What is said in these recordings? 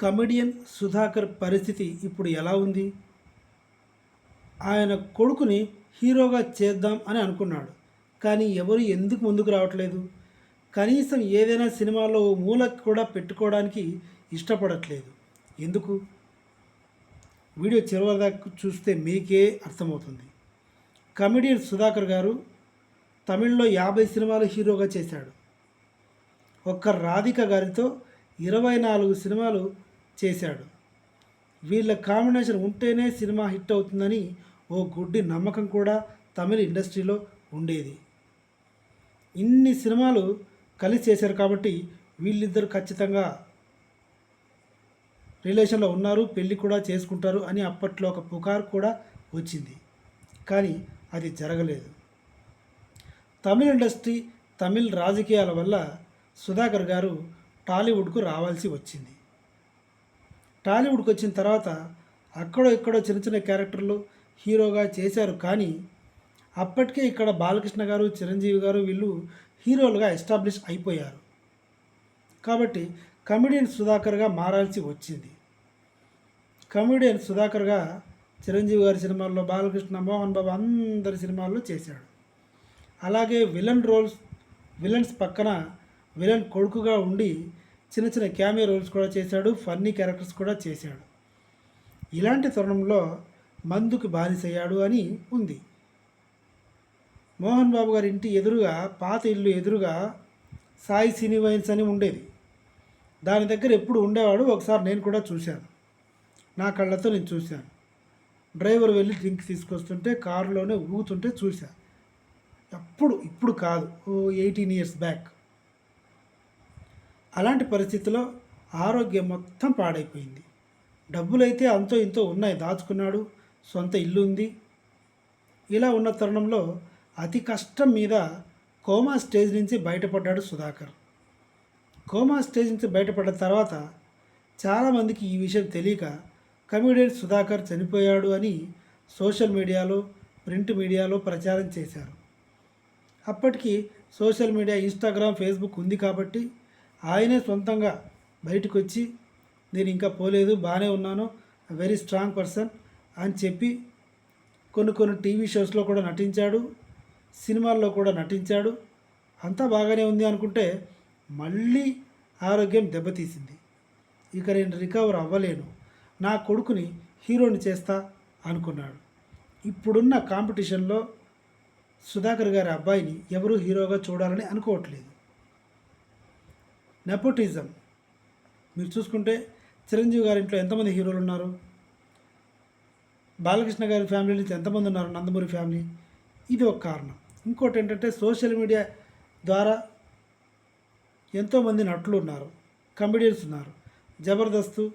Comedian Sudhakar పరిస్థితి ఇప్పుడు ఎలా ఉంది? ఆయన కొడుకుని హీరోగా చేద్దాం అని అనుకున్నాడు. కానీ ఎవరు ఎందుకు ముందుకు రావట్లేదు? కనీసం ఏదైనా సినిమాలో మూల కూడా పెట్టుకోవడానికి ఇష్టపడట్లేదు. ఎందుకు? వీడియో చివరి దాకా చూస్తే మీకే అర్థమవుతుంది. కమెడియన్ సుధాకర్ గారు తమిళ్ళో యాభై సినిమాలు హీరోగా చేశాడు. ఒక్క రాధిక గారితో ఇరవై నాలుగు సినిమాలు చేశాడు. వీళ్ళ కాంబినేషన్ ఉంటేనే సినిమా హిట్ అవుతుందని ఓ గుడ్డి నమ్మకం కూడా తమిళ ఇండస్ట్రీలో ఉండేది. ఇన్ని సినిమాలు కలిసి చేశారు కాబట్టి వీళ్ళిద్దరు ఖచ్చితంగా రిలేషన్లో ఉన్నారు పెళ్ళి కూడా చేసుకుంటారు అని అప్పట్లో ఒక పుకారు కూడా వచ్చింది. కానీ అది జరగలేదు. తమిళ ఇండస్ట్రీ తమిళ రాజకీయాల వల్ల సుధాకర్ గారు టాలీవుడ్కు రావాల్సి వచ్చింది. టాలీవుడ్కి వచ్చిన తర్వాత అక్కడో ఇక్కడో చిన్న చిన్న క్యారెక్టర్లు హీరోగా చేశారు కానీ అప్పటికే ఇక్కడ బాలకృష్ణ గారు చిరంజీవి గారు వీళ్ళు హీరోలుగా ఎస్టాబ్లిష్ అయిపోయారు. కాబట్టి కమెడియన్ సుధాకర్గా మారాల్సి వచ్చింది. కమెడియన్ సుధాకర్గా చిరంజీవి గారి సినిమాల్లో బాలకృష్ణ మోహన్ బాబు అందరి సినిమాల్లో చేశాడు. అలాగే విలన్ రోల్స్ విలన్స్ పక్కన విలన్ కొడుకుగా ఉండి చిన్న చిన్న క్యామియో రోల్స్ కూడా చేశాడు ఫన్నీ క్యారెక్టర్స్ కూడా చేశాడు. ఇలాంటి తరుణంలో మందుకి బానిసయ్యాడు అని ఉంది. మోహన్ బాబు గారి ఇంటి ఎదురుగా పాత ఇల్లు ఎదురుగా సాయి సినీవైన్స్ అని ఉండేది. దాని దగ్గర ఎప్పుడు ఉండేవాడు ఒకసారి నేను కూడా చూశాను. నా కళ్ళతో నేను చూశాను. డ్రైవర్ వెళ్ళి డ్రింక్ తీసుకొస్తుంటే కారులోనే ఊగుతుంటే చూశాను అప్పుడు ఇప్పుడు కాదు. ఓ ఎయిటీన్ ఇయర్స్ బ్యాక్. అలాంటి పరిస్థితిలో ఆరోగ్యం మొత్తం పాడైపోయింది. డబ్బులైతే అంతో ఇంతో ఉన్నాయి దాచుకున్నాడు సొంత ఇల్లు ఉంది ఇలా ఉన్న తరుణంలో అతి కష్టం మీద కోమా స్టేజ్ నుంచి బయటపడ్డాడు సుధాకర్. కోమా స్టేజ్ నుంచి బయటపడ్డ తర్వాత చాలామందికి ఈ విషయం తెలియక కమెడియన్ సుధాకర్ చనిపోయాడు అని సోషల్ మీడియాలో ప్రింట్ మీడియాలో ప్రచారం చేశారు. అప్పటికి సోషల్ మీడియా ఇన్స్టాగ్రామ్ ఫేస్బుక్ ఉంది కాబట్టి ఆయనే సొంతంగా బయటకు వచ్చి నేను ఇంకా పోలేదు బాగానే ఉన్నాను వెరీ స్ట్రాంగ్ పర్సన్ అని చెప్పి కొన్ని కొన్ని టీవీ షోస్లో కూడా నటించాడు సినిమాల్లో కూడా నటించాడు. అంతా బాగానే ఉంది అనుకుంటే మళ్ళీ ఆరోగ్యం దెబ్బతీసింది. ఇక నేను రికవర్ అవ్వలేను నా కొడుకుని హీరోని చేస్తా అనుకున్నాడు. ఇప్పుడున్న కాంపిటీషన్లో సుధాకర్ గారి అబ్బాయిని ఎవరూ హీరోగా చూడాలని అనుకోవట్లేదు. నెపోటిజం మీరు చూసుకుంటే చిరంజీవి గారి ఇంట్లో ఎంతమంది హీరోలు ఉన్నారు? బాలకృష్ణ గారి ఫ్యామిలీ నుంచి ఎంతమంది ఉన్నారు? నందమూరి ఫ్యామిలీ. ఇది ఒక కారణం. ఇంకోటి ఏంటంటే సోషల్ మీడియా ద్వారా ఎంతోమంది నటులు ఉన్నారు కమెడియన్స్ ఉన్నారు. జబర్దస్త్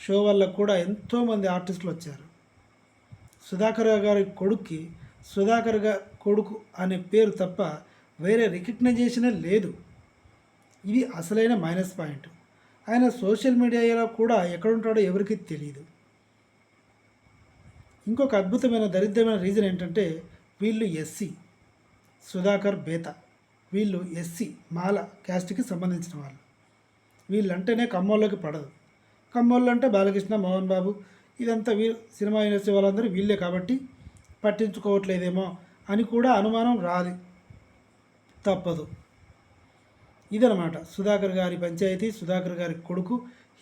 షో వల్ల కూడా ఎంతోమంది ఆర్టిస్టులు వచ్చారు. సుధాకర్ గారి కొడుక్కి సుధాకర్ గారి కొడుకు అనే పేరు తప్ప వేరే రికగ్నైజేషనే లేదు. ఇది అసలైన మైనస్ పాయింట్. ఆయన సోషల్ మీడియాలో కూడా ఎక్కడుంటాడో ఎవరికీ తెలియదు ఇంకొక అద్భుతమైన దరిద్రమైన రీజన్ ఏంటంటే వీళ్ళు ఎస్సీ. సుధాకర్ బేత. వీళ్ళు ఎస్సీ మాల క్యాస్ట్కి సంబంధించిన వాళ్ళు. వీళ్ళంటేనే కమ్మోళ్ళకి పడదు. కమ్మోళ్ళు అంటే బాలకృష్ణ మోహన్ బాబు ఇదంతా వీ సినిమా ఇండస్ట్రీ వాళ్ళందరూ వీళ్ళే కాబట్టి పట్టించుకోవట్లేదేమో అని కూడా అనుమానం రాదు. తప్పదు. ఇదనమాట. సుధాకర్ గారి పంచాయతీ సుధాకర్ గారి కొడుకు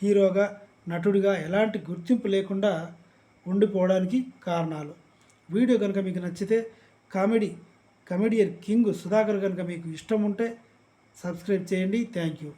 హీరోగా నటుడిగా ఎలాంటి గుర్తింపు లేకుండా ఉండిపోవడానికి కారణాలు. వీడియో కనుక మీకు నచ్చితే కామెడీ కమెడియన్ కింగ్ సుధాకర్ కనుక మీకు ఇష్టం ఉంటే సబ్స్క్రైబ్ చేయండి. Thank you.